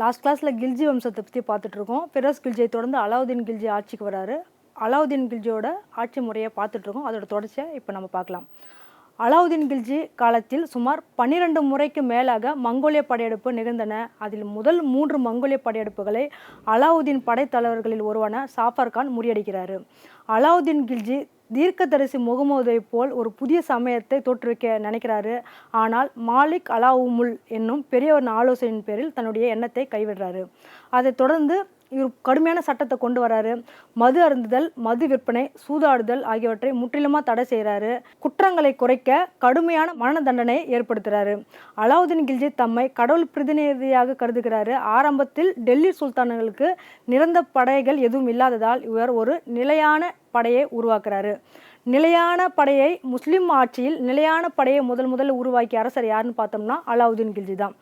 Last கிளாஸில் கில்ஜி வம்சத்தை பற்றி பார்த்துட்ருக்கோம் பெரோஸ் கில்ஜியை தொடர்ந்து அலாவுதீன் கில்ஜி ஆட்சிக்கு வராரு. அலாவுதீன் கில்ஜியோட ஆட்சி முறையை பார்த்துட்ருக்கோம் அதோட தொடர்ச்சியை இப்போ நம்ம பார்க்கலாம். அலாவுதீன் கில்ஜி காலத்தில் சுமார் பன்னிரண்டு முறைக்கு மேலாக மங்கோலிய படையெடுப்பு நிகழ்ந்தன. அதில் முதல் மூன்று மங்கோலிய படையெடுப்புகளை அலாவுதீன் படைத்தலைவர்களில் ஒருவன சாஃபர் கான் முறியடிக்கிறார். அலாவுதீன் கில்ஜி தீர்க்கதரிசி முகமதுவை போல் ஒரு புதிய சமயத்தை தோற்றுவிக்க நினைக்கிறாரு. ஆனால் மாலிக் அலாவுமுல் என்னும் பெரியவரின் ஆலோசனையின் பேரில் தன்னுடைய எண்ணத்தை கைவிடுறாரு. அதைத் தொடர்ந்து இவர் கடுமையான சட்டத்தை கொண்டு வராரு. மது அருந்துதல் மது விற்பனை சூதாடுதல் ஆகியவற்றை முற்றிலுமாக தடை செய்கிறாரு குற்றங்களை குறைக்க கடுமையான மரண தண்டனையை ஏற்படுத்துகிறாரு அலாவுதீன் கில்ஜி தம்மை கடவுள் பிரதிநிதியாக கருதுகிறாரு. ஆரம்பத்தில் டெல்லி சுல்தான்களுக்கு நிரந்த படைகள் எதுவும் இல்லாததால் இவர் ஒரு நிலையான படையை உருவாக்குறாரு. நிலையான படையை முஸ்லிம் ஆட்சியில் நிலையான படையை முதல் முதல்ல உருவாக்கிய அரசர் யாருன்னு பார்த்தோம்னா அலாவுதீன் கில்ஜி தான்.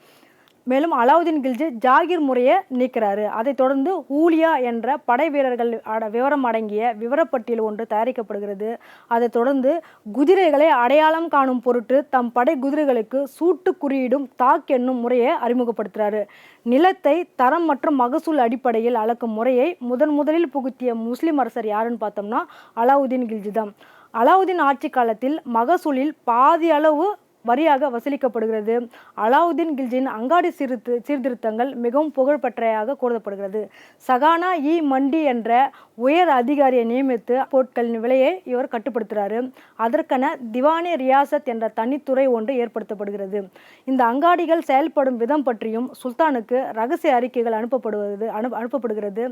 மேலும் அலாவுதீன் கில்ஜி ஜாகிர் முறையை நீக்கிறாரு. அதைத் தொடர்ந்து ஊலியா என்ற படை வீரர்கள் அட விவரம் அடங்கிய விவரப்பட்டியல் ஒன்று தயாரிக்கப்படுகிறது. அதைத் தொடர்ந்து குதிரைகளை அடையாளம் காணும் பொருட்டு தம் படை குதிரைகளுக்கு சூட்டு குறியீடும் தாக் என்னும் முறையை அறிமுகப்படுத்துகிறாரு நிலத்தை தரம் மற்றும் மகசூல் அடிப்படையில் அளக்கும் முறையை முதன் முதலில் புகுத்திய முஸ்லிம் அரசர் யாருன்னு பார்த்தோம்னா அலாவுதீன் கில்ஜி தான். அலாவுதீன் ஆட்சி காலத்தில் மகசூலில் பாதி அளவு வரியாக வசூலிக்கப்படுகிறது. அலாவுதீன் கில்ஜின் அங்காடி சீர்திரு சீர்திருத்தங்கள் மிகவும் புகழ்பெற்றையாக கூறப்படுகிறது சகானா இ மண்டி என்ற உயர் அதிகாரியை நியமித்து பொருட்களின் விலையை இவர் கட்டுப்படுத்துகிறாரு அதற்கென திவானி ரியாசத் என்ற தனித்துறை ஒன்று ஏற்படுத்தப்படுகிறது. இந்த அங்காடிகள் செயல்படும் விதம் பற்றியும் சுல்தானுக்கு ரகசிய அறிக்கைகள் அனுப்பப்படுவது அனு அனுப்பப்படுகிறது.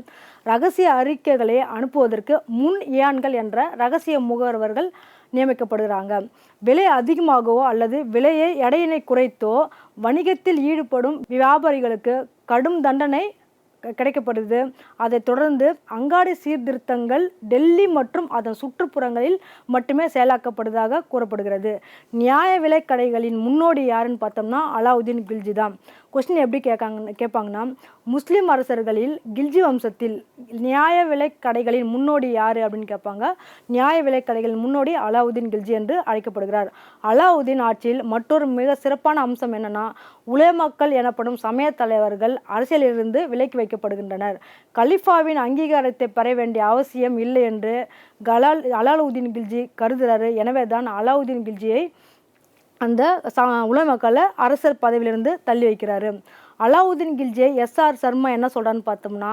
ரகசிய அறிக்கைகளை அனுப்புவதற்கு முன் இயான்கள் என்ற ரகசிய முகவர்கள் நியமிக்கப்படுகிறாங்க. விலை அதிகமாகவோ அல்லது விலையை எடையினை குறைத்தோ வணிகத்தில் ஈடுபடும் வியாபாரிகளுக்கு கடும் தண்டனை கிடைக்கப்படுது. அதைத் தொடர்ந்து அங்காடி சீர்திருத்தங்கள் டெல்லி மற்றும் அதன் சுற்றுப்புறங்களில் மட்டுமே செயலாக்கப்படுவதாக கூறப்படுகிறது. நியாய விலைக்கடைகளின் முன்னோடி யாருன்னு பார்த்தோம்னா அலாவுதீன் கில்ஜி தான். கொஸ்டின் எப்படி கேட்காங்க கேட்பாங்கன்னா முஸ்லீம் அரசர்களில் கில்ஜி வம்சத்தில் நியாய விலை கடைகளின் முன்னோடி யார் அப்படின்னு கேட்பாங்க. நியாய விலை கடைகளின் முன்னோடி அலாவுதீன் கில்ஜி என்று அழைக்கப்படுகிறார். அலாவுதீன் ஆட்சியில் மற்றொரு மிக சிறப்பான அம்சம் என்னன்னா உலேமாக்கள் எனப்படும் சமய தலைவர்கள் அரசியலிலிருந்து விலக்கி வைக்கப்படுகின்றனர். கலிஃபாவின் அங்கீகாரத்தை பெற வேண்டிய அவசியம் இல்லை என்று கலால் அலாவுதீன் கில்ஜி கருதுகிறாரு. எனவே தான் அலாவுதீன் கில்ஜியை அந்த உலக உலமக்களை அரசர் பதவியிலிருந்து தள்ளி வைக்கிறாரு. அலாவுதீன் கில்ஜியை எஸ்ஆர் சர்மா என்ன சொல்கிறான்னு பார்த்தோம்னா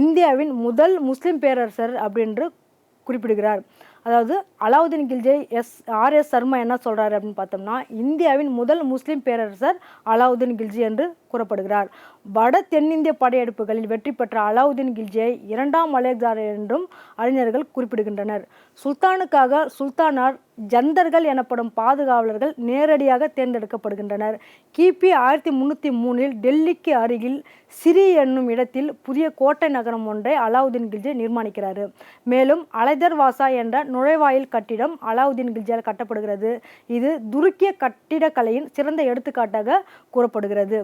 இந்தியாவின் முதல் முஸ்லீம் பேரரசர் அப்படின்று குறிப்பிடுகிறார். அதாவது Alauddin Khilji S R S Sharma என்ன சொல்கிறாரு அப்படின்னு பார்த்தோம்னா இந்தியாவின் முதல் முஸ்லீம் பேரரசர் அலாவுதீன் கில்ஜி என்று கூறப்படுகிறார். வட தென்னிந்திய படையெடுப்புகளில் வெற்றி பெற்ற அலாவுதீன் கில்ஜியை இரண்டாம் அலெக்சாண்டர் என்றும் அறிஞர்கள் குறிப்பிடுகின்றனர். சுல்தானுக்காக சுல்தானார் ஜந்தர்கள் எனப்படும் பாதுகாவலர்கள் நேரடியாக தேர்ந்தெடுக்கப்படுகின்றனர். கிபி ஆயிரத்தி முந்நூற்றி மூணில் டெல்லிக்கு அருகில் சிரி என்னும் இடத்தில் புதிய கோட்டை நகரம் ஒன்றை அலாவுதீன் கில்ஜி நிர்மாணிக்கிறார். மேலும் அலைதர் வாசா என்ற நுழைவாயில் கட்டிடம் அலாவுதீன் கில்ஜியால் கட்டப்படுகிறது. இது துருக்கிய கட்டிடக்கலையின் சிறந்த எடுத்துக்காட்டாக கூறப்படுகிறது.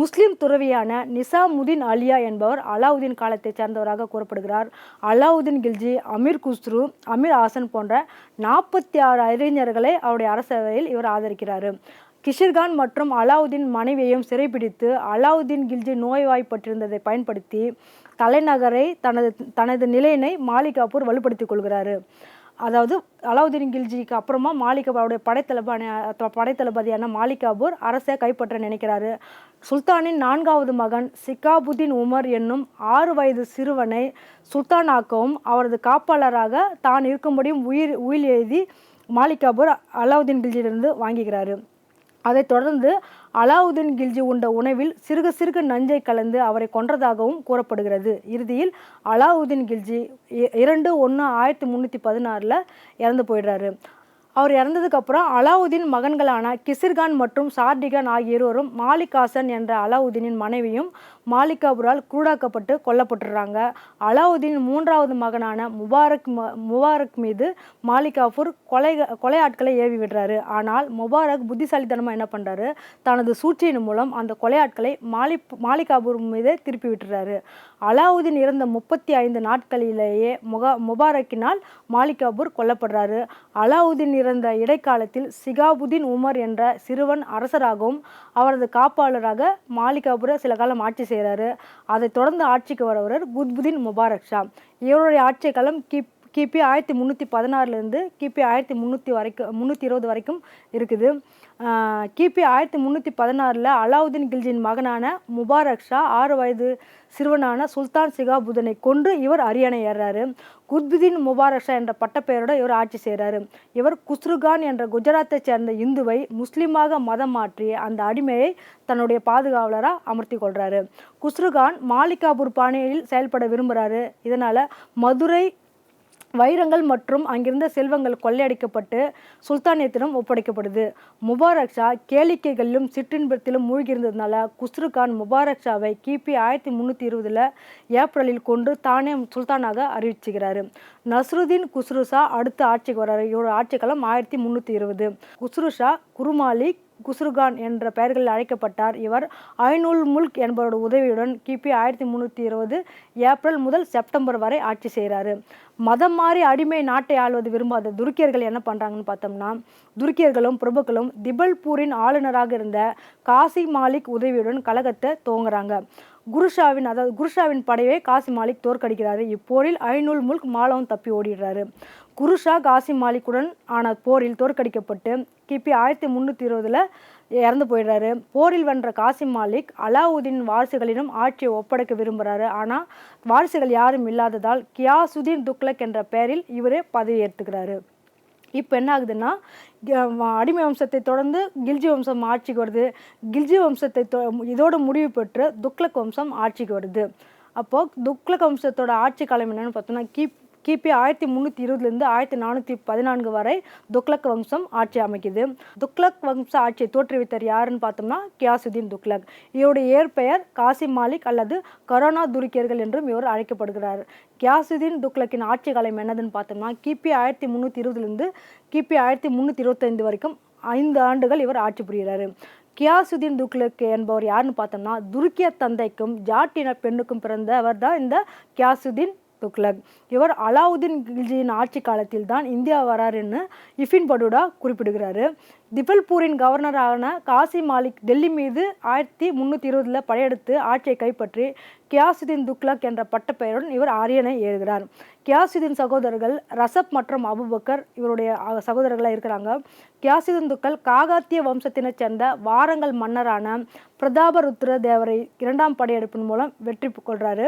முஸ்லிம் துறவியான நிசாமுதீன் அலியா என்பவர் அலாவுதீன் காலத்தைச் சேர்ந்தவராக கூறப்படுகிறார். அலாவுதீன் கில்ஜி அமீர் குஸ்ரு அமீர் ஹாசன் போன்ற நாற்பத்தி ஆறு அறிஞர்களை அவருடைய அரசவையில் இவர் ஆதரிக்கிறார். கிஷிர்கான் மற்றும் அலாவுதீன் மனைவியையும் சிறைப்பிடித்து அலாவுதீன் கில்ஜி நோய்வாய்ப்பட்டிருந்ததை பயன்படுத்தி தலைநகரை தனது தனது நிலையினை மாலிகாப்பூர் வலுப்படுத்திக் கொள்கிறாரு. அதாவது அலாவுதீன் கில்ஜிக்கு அப்புறமா மாலிக் அவருடைய படைத்தளபதி படைத்தளபதியான மாலிகாபூர் அரசை கைப்பற்ற நினைக்கிறாரு. சுல்தானின் நான்காவது மகன் சிகாபுதீன் உமர் என்னும் ஆறு வயது சிறுவனை சுல்தானாக்கவும் அவரது காப்பாளராக தான் இருக்கும்படியும் உயிர் உயில் எழுதி மாலிகாபூர் அலாவுதீன் கில்ஜியிலிருந்து வாங்குகிறாரு அதைத் தொடர்ந்து அலாவுதீன் கில்ஜி உண்ட உணவில் சிறுக சிறுக நஞ்சை கலந்து அவரை கொன்றதாகவும் கூறப்படுகிறது. இறுதியில் அலாவுதீன் கில்ஜி இரண்டு ஒன்று ஆயிரத்தி முந்நூற்றி பதினாறில் இறந்து போயிடுறாரு. அவர் இறந்ததுக்கப்புறம் அலாவுதீன் மகன்களான கிசிர்கான் மற்றும் சார்டிகான் ஆகிய இருவரும் மாலிக் ஹாசன் என்ற அலாவுதீனின் மனைவியும் மாலிகாபுரால் குருடாக்கப்பட்டு கொல்லப்பட்டுறாங்க. அலாவுதீன் மூன்றாவது மகனான முபாரக் முபாரக் மீது மாலிகாபூர் கொலை கொலை ஆட்களை ஏவி விடுறாரு. ஆனால் முபாரக் புத்திசாலித்தனமாக என்ன பண்ணுறாரு தனது சூழ்ச்சியின் மூலம் அந்த கொலை ஆட்களை மாலி மாலிகாபூர் மீது திருப்பி விட்டுறாரு. அலாவுதீன் இறந்த முப்பத்தி ஐந்து நாட்களிலேயே முகா முபாரக்கினால் மாலிகாபூர் கொல்லப்படுறாரு. அலாவுதீன் இறந்த இடைக்காலத்தில் சிகாபுதீன் உமர் என்ற சிறுவன் அரசராகவும் அவரது காப்பாளராக மாலிகாபுர சில காலம் ஆட்சி செய்கிறாரு. அதைத் தொடர்ந்து ஆட்சிக்கு வரவர் குத்புதீன் முபாரக் ஷா. இவருடைய ஆட்சி காலம் கிப் கிபி ஆயிரத்தி முந்நூற்றி பதினாறுலேருந்து கிபி ஆயிரத்தி முந்நூற்றி வரைக்கும் முந்நூற்றி இருபது வரைக்கும் இருக்குது. கிபி ஆயிரத்தி முந்நூற்றி பதினாறில் அலாவுதீன் கில்ஜியின் மகனான முபாரக் ஷா ஆறு வயது சிறுவனான சுல்தான் சிகாபுதனை கொன்று இவர் அரியணை ஏறுறாரு குத்புதீன் முபாரக் ஷா என்ற பட்டப்பெயரோட இவர் ஆட்சி செய்கிறாரு இவர் குஸ்ருகான் என்ற குஜராத்தைச் சேர்ந்த இந்துவை முஸ்லீமாக மதம் மாற்றி அந்த அடிமையை தன்னுடைய பாதுகாவலராக அமர்த்தி கொள்கிறாரு குஸ்ருகான் மாலிகாபூர் பாணியில் செயல்பட விரும்புகிறாரு இதனால் மதுரை வைரங்கள் மற்றும் அங்கிருந்த செல்வங்கள் கொள்ளையடிக்கப்பட்டு சுல்தானியத்திடம் ஒப்படைக்கப்படுது. முபாரக் ஷா கேளிக்கைகளிலும் சிற்றின்பத்திலும் மூழ்கியிருந்ததுனால குஸ்ரு கான் முபாரக் ஷாவை கிபி ஆயிரத்தி முந்நூற்றி இருபதில் ஏப்ரலில் கொண்டு தானே சுல்தானாக அறிவிச்சுகிறாரு. நஸ்ருதீன் குஸ்ரு ஷா அடுத்த ஆட்சிக்கு வர்றாரு. இவரோட ஆட்சி காலம் ஆயிரத்தி முந்நூற்றி இருபது. குஸ்ரு ஷா குருமாலிக் குஸ்ருகான் என்ற பெயர்களில் அழைக்கப்பட்டார். இவர் ஐநூல் முல்க் என்பவரோட உதவியுடன் கிபி ஆயிரத்தி முந்நூற்றி இருபது ஏப்ரல் முதல் செப்டம்பர் வரை ஆட்சி செய்கிறாரு. மதம் மாறி அடிமை நாட்டை ஆள்வது விரும்பாத துருக்கியர்கள் என்ன பண்ணுறாங்கன்னு பார்த்தோம்னா துருக்கியர்களும் பிரபுக்களும் திபல்பூரின் ஆளுநராக இருந்த காசி மாலிக் உதவியுடன் கழகத்தை துவங்குறாங்க. குருஷாவின் அதாவது குருஷாவின் படையை காசி மாலிக் தோற்கடிக்கிறாரு. இப்போரில் ஐநூல் முல்க் மாலவும் தப்பி ஓடிடுறாரு. குருஷா காசி மாலிக்குடன் ஆன போரில் தோற்கடிக்கப்பட்டு கிபி ஆயிரத்தி முந்நூற்றி இருபதில் இறந்து போயிடுறாரு. போரில் வென்ற காசிம் மாலிக் அலாவுதீன் வாரிசுகளிடம் ஆட்சியை ஒப்படைக்க விரும்புகிறாரு ஆனால் வாரிசுகள் யாரும் இல்லாததால் கியாசுதீன் துக்லக் என்ற பெயரில் இவரே பதவி ஏற்றுக்கிறாரு. இப்போ என்ன ஆகுதுன்னா அடிமை வம்சத்தை தொடர்ந்து கில்ஜி வம்சம் ஆட்சிக்கு வருது. கில்ஜி வம்சத்தை தொ- இதோட முடிவு பெற்று துக்ளக் வம்சம் ஆட்சிக்கு வருது. அப்போது துக்ளக் வம்சத்தோட ஆட்சி காலம் என்னென்னு பார்த்தோம்னா கிப் கிபி ஆயிரத்தி முந்நூற்றி இருபதுலேருந்து ஆயிரத்தி நானூற்றி பதினான்கு வரை துக்ளக் வம்சம் ஆட்சி அமைக்குது. துக்ளக் வம்ச ஆட்சியை தோற்றுவித்தர் யாருன்னு பார்த்தோம்னா கியாசுதீன் துக்ளக். இவருடைய ஏற்பெயர் காசி மாலிக் அல்லது கரோனா துருக்கியர்கள் என்றும் இவர் அழைக்கப்படுகிறார். கியாசுதீன் துக்ளக்கின் ஆட்சி காலம் என்னதுன்னு பார்த்தோம்னா கிபி ஆயிரத்தி முந்நூற்றி இருபதுலேருந்து கிபி ஆயிரத்தி முந்நூற்றி இருபத்தைந்து வரைக்கும் ஐந்து ஆண்டுகள் இவர் ஆட்சி புரிகிறார். கியாசுதீன் துக்ளக் என்பவர் யாருன்னு பார்த்தோம்னா துருக்கிய தந்தைக்கும் ஜாட்டின பெண்ணுக்கும் பிறந்தவர் தான் இந்த கியாசுதீன் துக்ளக் இவர் அலாவுதீன் கில்ஜியின் ஆட்சி காலத்தில் தான் இந்தியா வராருன்னு இஃபின் படுடா குறிப்பிடுகிறாரு. திபல்பூரின் கவர்னரான காசி மாலிக் டெல்லி மீது ஆயிரத்தி முந்நூற்றி இருபதில் படையெடுத்து ஆட்சியை கைப்பற்றி கியாசுதீன் துக்ளக் என்ற பட்டப்பெயருடன் இவர் ஆரியனை ஏறுகிறார். கியாசுதீன் சகோதரர்கள் ரசப் மற்றும் அபுபக்கர் இவருடைய சகோதரர்களாக இருக்கிறாங்க. கியாசுதீன் துக்கள் காகாத்திய வம்சத்தினைச் சேர்ந்த வாரங்கள் மன்னரான பிரதாபருத்ர தேவரை இரண்டாம் படையெடுப்பின் மூலம் வெற்றி கொள்றாரு.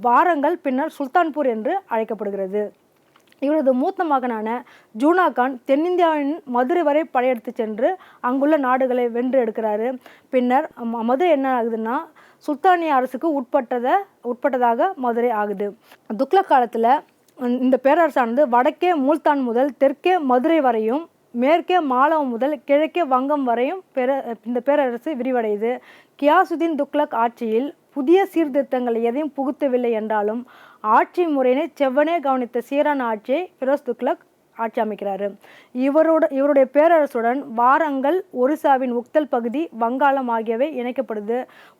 வாரங்கள் பின்னர் சுல்தான்பூர் என்று அழைக்கப்படுகிறது. இவரது மூத்த மகனான ஜூனா கான் தென்னிந்தியாவின் மதுரை வரை படையெடுத்து சென்று அங்குள்ள நாடுகளை வென்று எடுக்கிறாரு. பின்னர் ம- மதுரை என்ன ஆகுதுன்னா சுல்தானிய அரசுக்கு உட்பட்டதை உட்பட்டதாக மதுரை ஆகுது. துக்ளக் காலத்தில் இந்த பேரரசானது வடக்கே மூல்தான் முதல் தெற்கே மதுரை வரையும் மேற்கே மாலவம் முதல் கிழக்கே வங்கம் வரையும் பேர இந்த பேரரசு விரிவடையுது. கியாசுதீன் துக்ளக் ஆட்சியில் புதிய சீர்திருத்தங்கள் எதையும் புகுத்தவில்லை என்றாலும் ஆட்சி முறையினை செவ்வனே கவனித்த சீரான ஆட்சியை ஃபிரோஸ் துக்ளக் ஆட்சி அமைக்கிறாரு. இவரோட இவருடைய பேரரசுடன் வாரங்கள் ஒரிசாவின் உக்தல் பகுதி வங்காளம் ஆகியவை இணைக்கப்படுது.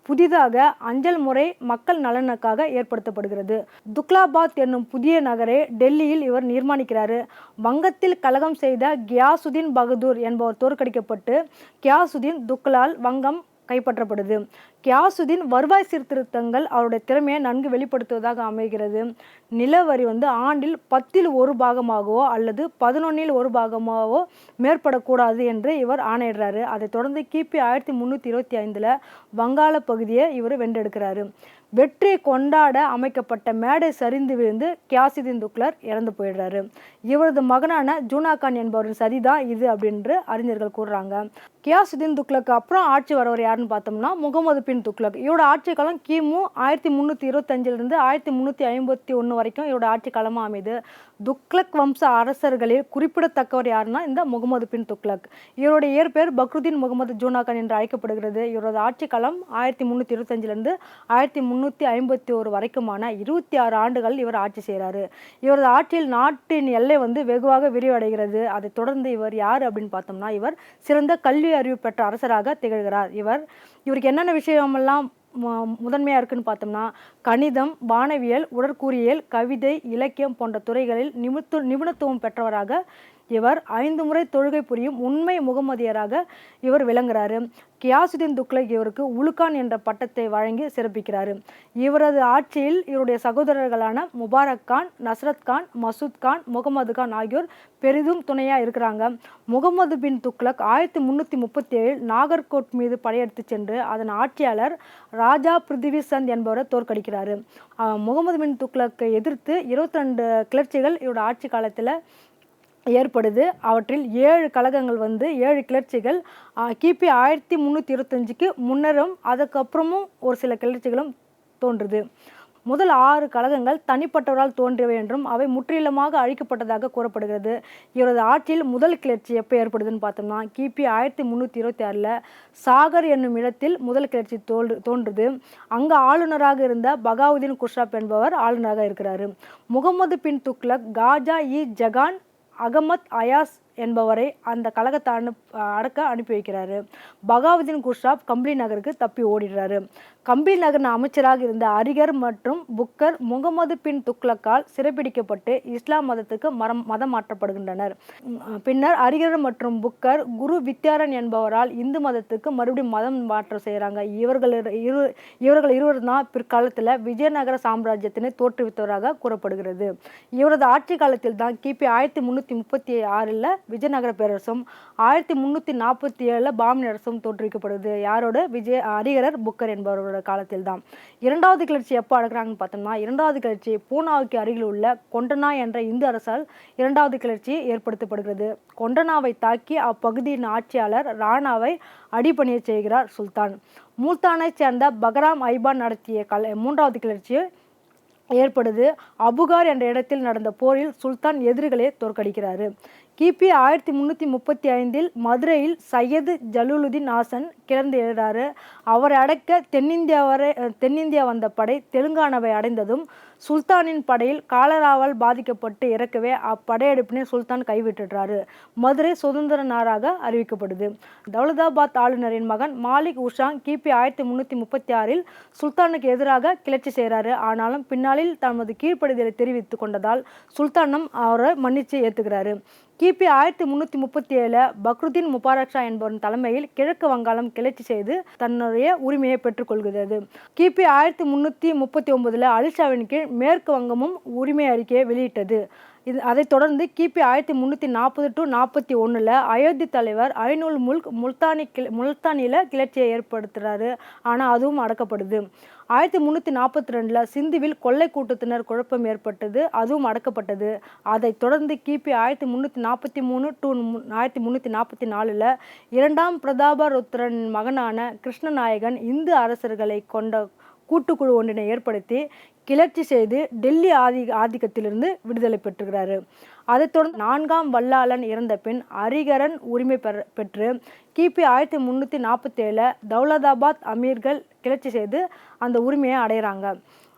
புதிதாக அஞ்சல் முறை மக்கள் நலனுக்காக ஏற்படுத்தப்படுகிறது. துக்லாபாத் என்னும் புதிய நகரை டெல்லியில் இவர் நிர்மாணிக்கிறாரு. வங்கத்தில் கலகம் செய்த கியாசுதீன் பகதூர் என்பவர் தோற்கடிக்கப்பட்டு கியாசுதீன் துக்லால் வங்கம் கைப்பற்றப்படுது. கியாசுதீன் வருவாய் சீர்திருத்தங்கள் அவருடைய திறமையை நன்கு வெளிப்படுத்துவதாக அமைகிறது. நிலவரி வந்து ஆண்டில் பத்தில் ஒரு பாகமாகவோ அல்லது பதினொன்னில் ஒரு பாகமாகவோ மேற்படக்கூடாது என்று இவர் ஆணையிடுறாரு. அதைத் தொடர்ந்து கிபி ஆயிரத்தி முந்நூற்றி இருபத்தி ஐந்தில் வங்காள பகுதியை இவர் வென்றெடுக்கிறாரு. வெற்றியை கொண்டாட அமைக்கப்பட்ட மேடை சரிந்து விழுந்து கியாசுதீன் துக்ளர் இறந்து போயிடுறாரு. இவரது மகனான ஜூனா கான் என்பவரின் சதிதான் இது அப்படின்று அறிஞர்கள் கூறுறாங்க. கியாசுதீன் துக்ளக்கு அப்புறம் ஆட்சி வரவர் யாருன்னு பார்த்தோம்னா முகமது பின் துக்ளக். இவரோட ஆட்சி காலம் கிமு ஆயிரத்தி முந்நூற்றி இருபத்தஞ்சிலிருந்து ஆயிரத்தி முந்நூற்றி ஐம்பத்தி ஒன்று வரைக்கும் இவரோட ஆட்சி காலமாக அமைது துக்ளக் வம்ச அரசர்களில் குறிப்பிடத்தக்கவர் யாருன்னா இந்த முகமது பின் துக்ளக். இவருடைய இயற்பெயர் பக்ருதீன் முகமது ஜூனாகான் என்று அழைக்கப்படுகிறது. இவரது ஆட்சி காலம் ஆயிரத்தி முந்நூற்றி இருபத்தஞ்சிலிருந்து ஆயிரத்தி முந்நூற்றி ஐம்பத்தி ஒரு வரைக்குமான இருபத்தி ஆறு ஆண்டுகள் இவர் ஆட்சி செய்கிறாரு இவரது ஆட்சியில் நாட்டின் எல்லை வந்து வெகுவாக விரிவடைகிறது. அதைத் தொடர்ந்து இவர் யார் அப்படின்னு பார்த்தோம்னா இவர் சிறந்த கல்வி அறிவு பெற்ற அரசராக திகழ்கிறார். இவர் இவருக்கு என்னென்ன விஷயமெல்லாம் மு- இருக்குன்னு பார்த்தோம்னா கணிதம் வானவியல் உடற்கூறியல் கவிதை இலக்கியம் போன்ற துறைகளில் நிமித்து நிபுணத்துவம் பெற்றவராக இவர் ஐந்து முறை தொழுகை புரியும் உண்மை முகமதியராக இவர் விளங்குறாரு. கியாசுதீன் துக்ளக் இவருக்கு உலுகான் என்ற பட்டத்தை வழங்கி சிறப்பிக்கிறார். இவரது ஆட்சியில் இவருடைய சகோதரர்களான முபாரக் கான் நஸ்ரத் கான் மசூத் கான் முகமது கான் ஆகியோர் பெரிதும் துணையாக இருக்கிறாங்க. முகமது பின் துக்ளக் ஆயிரத்தி முந்நூற்றி முப்பத்தி ஏழில் நாகர்கோட் மீது படையெடுத்து சென்று அதன் ஆட்சியாளர் ராஜா பிருத்திவி சந்த் என்பவரை தோற்கடிக்கிறார். முகமது பின் துக்ளக்கை எதிர்த்து இருபத்தி ரெண்டு கிளர்ச்சிகள் இவரோட ஆட்சி காலத்தில் ஏற்படுது. அவற்றில் ஏழு கழகங்கள் வந்து ஏழு கிளர்ச்சிகள் கிபி ஆயிரத்தி முந்நூற்றி இருபத்தஞ்சிக்கு முன்னரும் அதுக்கப்புறமும் ஒரு சில கிளர்ச்சிகளும் தோன்றுது. முதல் ஆறு கழகங்கள் தனிப்பட்டவரால் தோன்றியவை என்றும் அவை முற்றிலுமாக அழிக்கப்பட்டதாக கூறப்படுகிறது. இவரது ஆட்சியில் முதல் கிளர்ச்சி எப்போ ஏற்படுதுன்னு பார்த்தோம்னா கிபி ஆயிரத்தி முந்நூற்றி இருபத்தி ஆறில் சாகர் என்னும் இடத்தில் முதல் கிளர்ச்சி தோன்று தோன்றுது. அங்கே ஆளுநராக இருந்த பகாவுதீன் குஷ்ராப் என்பவர் ஆளுநராக இருக்கிறார். முகமது பின் துக்ளக் காஜா இ ஜகான் आगमत आयास என்பவரை அந்த கழகத்தை அனு அடக்க அனுப்பி வைக்கிறாரு. பகாவுதீன் குஷ்ராப் கம்பளி நகருக்கு தப்பி ஓடிடுறாரு. கம்பளி நகரின் அமைச்சராக இருந்த அரிகர் மற்றும் புக்கர் முகமது பின் துக்ளக்கால் சிறைப்பிடிக்கப்பட்டு இஸ்லாம் மதத்துக்கு மரம் மதம் மாற்றப்படுகின்றனர். பின்னர் அரிகர் மற்றும் புக்கர் குரு வித்யாரன் என்பவரால் இந்து மதத்துக்கு மறுபடியும் மதம் மாற்றம் செய்கிறாங்க. இவர்கள் இரு இரு- இவர்கள் இருவர் தான் பிற்காலத்தில் விஜயநகர சாம்ராஜ்யத்தினை தோற்றுவித்தவராக கூறப்படுகிறது. இவரது ஆட்சி காலத்தில் தான் கிபி ஆயிரத்தி முந்நூற்றி முப்பத்தி ஆறில் விஜயநகர பேரரசும் ஆயிரத்தி முந்நூற்றி நாற்பத்தி ஏழில் பாமினி அரசும் தோற்றுவிக்கப்படுது. யாரோட? விஜய அரிகரர் புக்கர் என்பவரோட காலத்தில் தான் இரண்டாவது கிளர்ச்சி எப்போ அடக்குறாங்கன்னு பார்த்தோம்னா இரண்டாவது கிளர்ச்சி பூனாவுக்கு அருகில் உள்ள கொண்டனா என்ற இந்து அரசால் இரண்டாவது கிளர்ச்சி ஏற்படுத்தப்படுகிறது. கொண்டனாவை தாக்கி அப்பகுதியின் ஆட்சியாளர் ராணாவை அடிபணியச் செய்கிறார் சுல்தான். மூல்தானைச் சேர்ந்த பகராம் ஐபான் நடத்திய கல மூன்றாவது கிளர்ச்சி ஏற்படுது. அபுகார் என்ற இடத்தில் நடந்த போரில் சுல்தான் எதிரிகளை தோற்கடிக்கிறாரு. கிபி ஆயிரத்தி முந்நூற்றி முப்பத்தி ஐந்தில் மதுரையில் சையது ஜலூலுதீன் ஹாசன் கிளர்ந்து எழுறாரு அவரை அடக்க தென்னிந்தியா வரை தென்னிந்தியா வந்த படை தெலுங்கானாவை அடைந்ததும் சுல்தானின் படையில் காலராவால் பாதிக்கப்பட்டு இறக்கவே அப்படையெடுப்பினை சுல்தான் கைவிட்டுடுறாரு மதுரை சுதந்திர நாடாக அறிவிக்கப்படுது. தௌலதாபாத் ஆளுநரின் மகன் மாலிக் உஷாங் கிபி ஆயிரத்தி முந்நூற்றி முப்பத்தி ஆறில் சுல்தானுக்கு எதிராக கிளர்ச்சி செய்கிறாரு ஆனாலும் பின்னாளில் தமது கீழ்ப்படுதலை தெரிவித்து கொண்டதால் சுல்தானும் அவரை மன்னிச்சு ஏற்றுக்கிறாரு கிபி ஆயிரத்தி முந்நூற்றி முப்பத்தி ஏழு பக்ருதீன் முபாரக் ஷா என்பவரின் தலைமையில் கிழக்கு வங்காளம் கிளர்ச்சி செய்து தன்னுடைய உரிமையை பெற்றுக்கொள்கிறது கிபி ஆயிரத்தி முந்நூற்றி முப்பத்தி ஒன்பதில் அலிஷாவின் கீழ் மேற்கு வங்கமும் உரிமை அறிக்கையை வெளியிட்டது. இது அதைத் தொடர்ந்து கிபி ஆயிரத்தி முந்நூற்றி நாற்பது டு நாற்பத்தி ஒன்றில் அயோத்தி தலைவர் ஐநூல் முல்க் முல்தானி கிள முல்தானியில் கிளர்ச்சியை ஏற்படுத்துகிறாரு ஆனால் அதுவும் அடக்கப்படுது. ஆயிரத்தி முந்நூற்றி நாற்பத்தி ரெண்டில் சிந்துவில் கொள்ளை கூட்டத்தினர் குழப்பம் ஏற்பட்டது அதுவும் அடக்கப்பட்டது. அதைத் தொடர்ந்து கிபி ஆயிரத்தி முந்நூற்றி நாற்பத்தி மூணு டு ஆயிரத்தி முந்நூற்றி நாற்பத்தி நாலில் இரண்டாம் பிரதாபருத்ரன் மகனான கிருஷ்ணநாயகன் இந்து அரசர்களை கொண்ட கூட்டுக்குழு ஒன்றினை ஏற்படுத்தி கிளர்ச்சி செய்து டெல்லி ஆதி ஆதிக்கத்திலிருந்து விடுதலை பெற்றுகிறாரு. அதைத் தொடர்ந்து நான்காம் வல்லாளன் இறந்த பின் அரிகரன் உரிமை பெற பெற்று கிபி ஆயிரத்தி முந்நூற்றி நாற்பத்தி ஏழில் தௌலதாபாத் அமீர்கள் கிளர்ச்சி செய்து அந்த உரிமையை அடைகிறாங்க.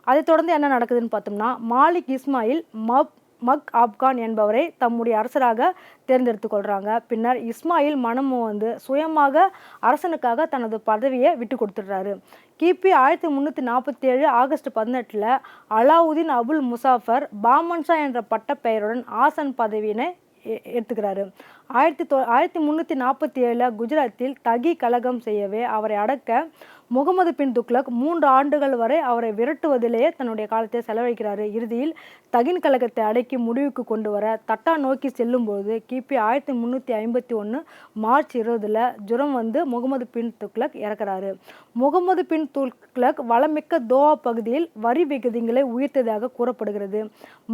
அதைத் தொடர்ந்து என்ன நடக்குதுன்னு பார்த்தோம்னா மாலிக் இஸ்மாயில் மப் மக் ஆப்கான் என்பவரை தம்முடைய அரசராக தேர்ந்தெடுத்து கொள்கிறாங்க பின்னர் இஸ்மாயில் மனமும் வந்து சுயமாக அரசனுக்காக தனது பதவியை விட்டு கொடுத்துடுறாரு. கிபி ஆயிரத்தி முந்நூற்றி நாற்பத்தி ஏழு ஆகஸ்ட் பதினெட்டில் அலாவுதீன் அபுல் முசாஃபர் பாமன்ஷா என்ற என்ற பட்டப்பெயருடன் ஆசன் பதவியினை எ- எடுத்துக்கிறாரு. ஆயிரத்தி தொ ஆயிரத்தி முந்நூற்றி நாற்பத்தி ஏழில் குஜராத்தில் தகி கலகம் செய்யவே அவரை அடக்க முகமது பின் துக்ளக் மூன்று ஆண்டுகள் வரை அவரை விரட்டுவதிலேயே தன்னுடைய காலத்தை செலவழிக்கிறார். இறுதியில் தகின் கழகத்தை அடக்கி முடிவுக்கு கொண்டு வர தட்டா நோக்கி செல்லும்போது கிபி ஆயிரத்தி முந்நூற்றி ஐம்பத்தி ஒன்று மார்ச் இருபதில் ஜுரம் வந்து முகமது பின் துக்ளக் இறக்குறாரு. முகமது பின் துக்ளக் வளமிக்க தோவா பகுதியில் வரி விகிதங்களை உயர்த்ததாக கூறப்படுகிறது.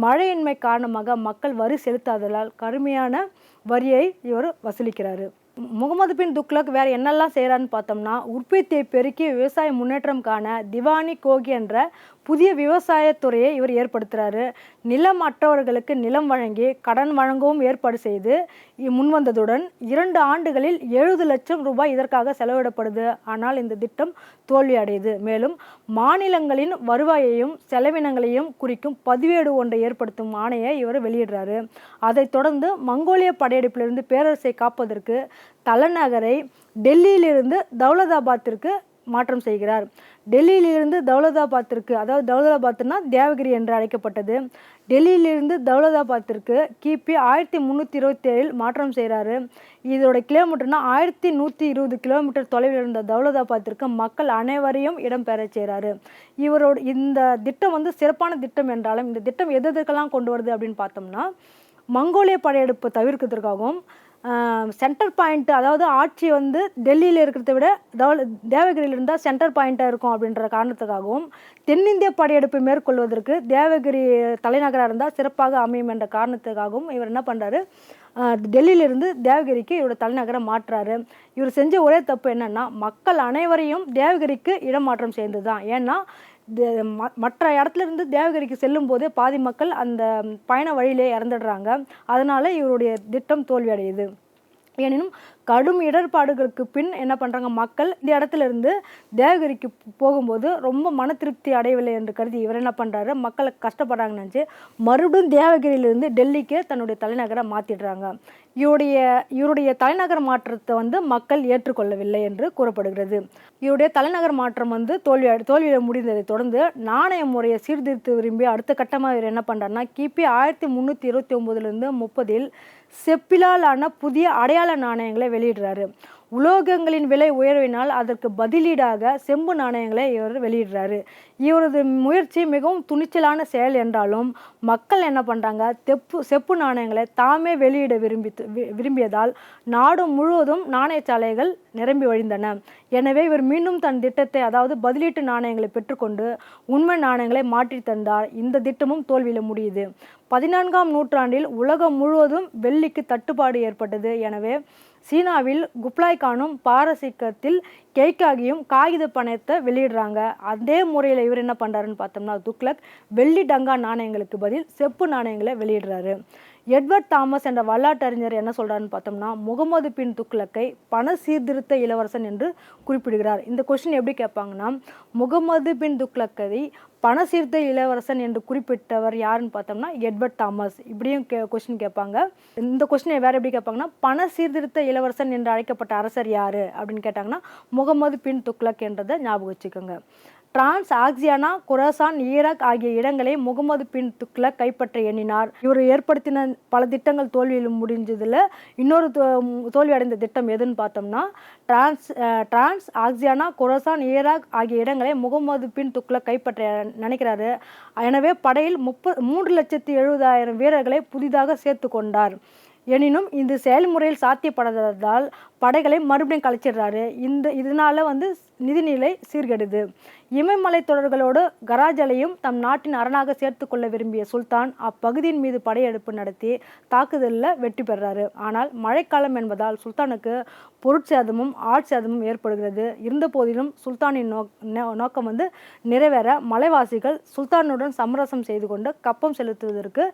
மழையின்மை காரணமாக மக்கள் வரி செலுத்தாததால் கடுமையான வரியை இவர் வசூலிக்கிறாரு. முகமது பின் துக்ளக் வேற என்னெல்லாம் செய்கிறான்னு பார்த்தோம்னா உற்பத்தியை பெருக்கி விவசாய முன்னேற்றம் காண திவானி கோகி என்ற புதிய விவசாயத்துறையை இவர் ஏற்படுத்துகிறாரு நிலம் அற்றவர்களுக்கு நிலம் வழங்கி கடன் வழங்கவும் ஏற்பாடு செய்து முன்வந்ததுடன் இரண்டு ஆண்டுகளில் எழுபது லட்சம் ரூபாய் இதற்காக செலவிடப்படுது. ஆனால் இந்த திட்டம் தோல்வி அடையுது மேலும் மாநிலங்களின் வருவாயையும் செலவினங்களையும் குறிக்கும் பதிவேடு ஒன்றை ஏற்படுத்தும் ஆணையை இவர் வெளியிடுறாரு. அதைத் தொடர்ந்து மங்கோலிய படையெடுப்பிலிருந்து பேரரசை காப்பதற்கு தலைநகரை டெல்லியிலிருந்து தௌலதாபாத்திற்கு மாற்றம் செய்கிறார். டெல்லியிலிருந்து தௌலதாபாத்திற்கு அதாவது தௌலதாபாத்னா தேவகிரி என்று அழைக்கப்பட்டது. டெல்லியிலிருந்து தௌலதாபாத்திற்கு கிபி ஆயிரத்தி முந்நூற்றி இருபத்தேழில் மாற்றம் செய்கிறாரு. இதோட கிலோமீட்டர்னா ஆயிரத்தி நூற்றி இருபது கிலோமீட்டர் தொலைவில் இருந்த தௌலதாபாத்திற்கு மக்கள் அனைவரையும் இடம்பெற செய்கிறாரு. இவரோட இந்த திட்டம் வந்து சிறப்பான திட்டம் என்றாலும் இந்த திட்டம் எது எதுக்கெல்லாம் கொண்டு வருது அப்படின்னு பார்த்தோம்னா மங்கோலிய படையெடுப்பு தவிர்க்கிறதுக்காகவும் சென்டர் பாயிண்ட் அதாவது ஆட்சி வந்து டெல்லியில் இருக்கிறத விட தேவகிரியில் இருந்தால் சென்டர் பாயிண்ட்டாக இருக்கும் அப்படின்ற காரணத்துக்காகவும் தென்னிந்திய படையெடுப்பு மேற்கொள்வதற்கு தேவகிரி தலைநகராக இருந்தால் சிறப்பாக அமையும் என்ற காரணத்துக்காகவும் இவர் என்ன பண்ணுறாரு டெல்லியிலிருந்து தேவகிரிக்கு இவரோட தலைநகரை மாற்றுறாரு. இவர் செஞ்ச ஒரே தப்பு என்னென்னா மக்கள் அனைவரையும் தேவகிரிக்கு இடமாற்றம் செய்தது தான் ஏன்னா மற்ற இடத்துல இருந்து தேவகிரிக்கு செல்லும் போதே பாதி மக்கள் அந்த பயண வழியிலே இறந்துடுறாங்க. அதனால இவருடைய திட்டம் தோல்வி அடையுது எனினும் கடும் இடர்பாடுகளுக்கு பின் என்ன பண்ணுறாங்க மக்கள் இந்த இடத்துல இருந்து தேவகிரிக்கு போகும்போது ரொம்ப மன திருப்தி அடையவில்லை என்று கருதி இவர் என்ன பண்ணுறாரு மக்களை கஷ்டப்படுறாங்கன்னு நினச்சி மறுபடியும் தேவகிரியிலிருந்து டெல்லிக்கு தன்னுடைய தலைநகரை மாற்றிடுறாங்க இவருடைய இவருடைய தலைநகர் மாற்றத்தை வந்து மக்கள் ஏற்றுக்கொள்ளவில்லை என்று கூறப்படுகிறது. இவருடைய தலைநகர் மாற்றம் வந்து தோல்வி தோல்வியில் முடிந்ததை தொடர்ந்து நாணய முறையை சீர்திருத்த விரும்பி அடுத்த கட்டமாக இவர் என்ன பண்ணுறாருன்னா கிபி ஆயிரத்தி முந்நூற்றி இருபத்தி ஒம்போதுலேருந்து முப்பதில் செப்பிலாலான புதிய அடையாள நாணயங்களை வெளியிடுறாரு. உலோகங்களின் விலை உயர்வினால் அதற்கு பதிலீடாக செம்பு நாணயங்களை இவர் வெளியிடுறாரு. இவரது முயற்சி மிகவும் துணிச்சலான செயல் என்றாலும் மக்கள் என்ன பண்ணுறாங்க தெப்பு செப்பு நாணயங்களை தாமே வெளியிட விரும்பி வி- விரும்பியதால் நாடு முழுவதும் நாணயச்சாலைகள் நிரம்பி வழிந்தன எனவே இவர் மீண்டும் தன் திட்டத்தை அதாவது பதிலீட்டு நாணயங்களை பெற்றுக்கொண்டு உண்மை நாணயங்களை மாற்றி தந்தார். இந்த திட்டமும் தோல்வியில் முடியுது. பதினான்காம் நூற்றாண்டில் உலகம் முழுவதும் வெள்ளிக்கு தட்டுப்பாடு ஏற்பட்டது. எனவே சீனாவில் குப்லாய் கானும் பாரசீகத்தில் கெய்காகியும் காகித பணத்தை வெளியிடுறாங்க. அதே முறையில் இவர் என்ன பண்ணுறாருன்னு பார்த்தோம்னா துக்ளக் வெள்ளி டங்கா நாணயங்களுக்கு பதில் செப்பு நாணயங்களை வெளியிடுறாரு. எட்வர்ட் தாமஸ் என்ற வரலாற்றறிஞர் என்ன சொல்கிறாருன்னு பார்த்தோம்னா முகமது பின் துக்ளக்கை பண சீர்திருத்த இளவரசன் என்று குறிப்பிடுகிறார். இந்த கொஸ்டின் எப்படி கேட்பாங்கன்னா முகமது பின் துக்ளக்கை பண சீர்திருத்த இளவரசன் என்று குறிப்பிட்டவர் யாருன்னு பார்த்தோம்னா எட்வர்ட் தாமஸ். இப்படியும் கே கொஸ்டின் கேட்பாங்க. இந்த கொஸ்டினை வேறு எப்படி கேட்பாங்கன்னா பண சீர்திருத்த இளவரசன் என்று அழைக்கப்பட்ட அரசர் யார்? அப்படின்னு கேட்டாங்கன்னா முகமது பின் துக்ளக் என்றதை ஞாபகம் வச்சுக்கோங்க. டிரான்ஸ் ஆக்சியானா குராசான் ஈராக் ஆகிய இடங்களை முகமது பின் துக்ளக் கைப்பற்ற எண்ணினார். இவர் ஏற்படுத்தின பல திட்டங்கள் தோல்வியில் முடிஞ்சதில் இன்னொரு தோ- தோல்வி அடைந்த திட்டம் எதுன்னு பார்த்தோம்னா trans Transoxiana Khurasan Iraq ஆகிய இடங்களை முகமது பின் துக்ளக் கைப்பற்ற நினைக்கிறாரு. எனவே படையில் முப்ப மூன்று லட்சத்தி எழுபதாயிரம் வீரர்களை புதிதாக சேர்த்து கொண்டார். எனினும் இந்த செயல்முறையில் சாத்தியப்படாததால் படைகளை மறுபடியும் கலைச்சிடுறாரு. இந்த இதனால வந்து நிதிநிலை சீர்கெடுது. இமயமலை தொடர்களோடு கராஜலையும் தம் நாட்டின் அரணாக சேர்த்து கொள்ள விரும்பிய சுல்தான் அப்பகுதியின் மீது படையெடுப்பு நடத்தி தாக்குதலில் வெற்றி பெறாரு. ஆனால் மழைக்காலம் என்பதால் சுல்தானுக்கு பொருட்சேதமும் ஆட்சேதமும் ஏற்படுகிறது. இருந்த போதிலும் சுல்தானின் நோக் நோ- நோக்கம் வந்து நிறைவேற மலைவாசிகள் சுல்தானுடன் சமரசம் செய்து கொண்டு கப்பம் செலுத்துவதற்கு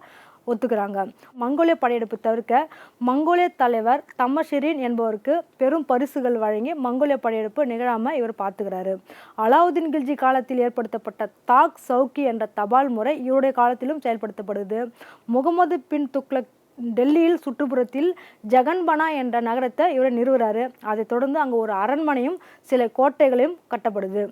ஒத்துக்கிறாங்க. மங்கோலிய படையெடுப்பு தவிர்க்க மங்கோலிய தலைவர் தமஷிரின் என்பவருக்கு பெரும் பரிசுகள் வழங்கி மங்கோலிய படையெடுப்பு நிகழாமல் இவர் பார்த்துக்கிறாரு. அலாவுதீன் கில்ஜி காலத்தில் ஏற்படுத்தப்பட்ட தாக் சவுக்கி என்ற தபால் முறை இவருடைய காலத்திலும் செயல்படுத்தப்படுது. முகமது பின் துக்ளக் டெல்லியில் சுற்றுப்புறத்தில் ஜெகன்பனா என்ற நகரத்தை இவர் நிறுவுறாரு. அதைத் தொடர்ந்து அங்கே ஒரு அரண்மனையும் சில கோட்டைகளையும் கட்டப்படுது.